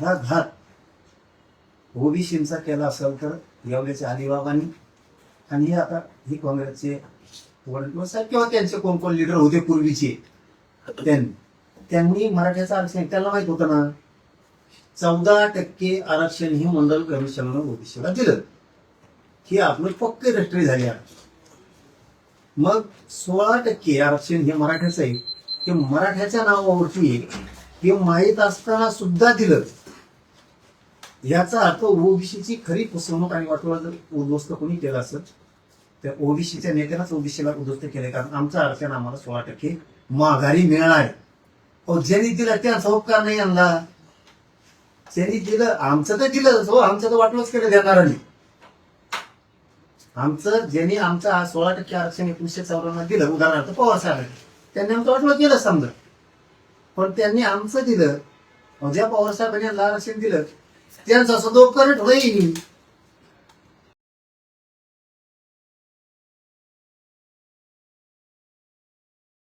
घराघात ओबीसींचा केला असेल तर येवल्याचे अलिबाबांनी. आणि हे आता हे काँग्रेसचे वडील साहेब किंवा त्यांचे कोण कोण लिडर होते पूर्वीचे. त्यांनी त्यांनी मराठ्याचं आरक्षण त्याला माहीत होतं ना. चौदा टक्के आरक्षण हे मंडल कमिशननं ओबीसीला दिलं. हे आपलं पक्के रस्त्री झाली आहे मग सोळा टक्के आरक्षण हे मराठ्याचं आहे. ते मराठ्याच्या नावावरती आहे. हे माहीत असताना सुद्धा दिलं. याचा अर्थ ओबीसीची खरी फसवणूक आणि वाटोळा जर उद्ध्वस्त कोणी केलं असेल त्या ओबीसीच्या नेत्यालाच ओबीसीला उद्ध्वस्त केले कारण आमचा आरक्षण आम्हाला सोळा टक्के माघारी मिळणार अहो ज्यांनी दिलं त्यांचा उपकार नाही आणला ज्यांनी दिलं आमचं तर दिलं हो आमचं तर वाटलंच केलं देणारांनी आमचं ज्यांनी आमचं सोळा टक्के आरक्षण एकोणीसशे चौऱ्याण्णव दिलं उदाहरणार्थ पवार साहेब त्यांनी आमचं वाटलं केलं समजा. पण त्यांनी आमचं दिलं ज्या पवार साहेबांनी आरक्षण दिलं त्यांचा सदोपकरण होईल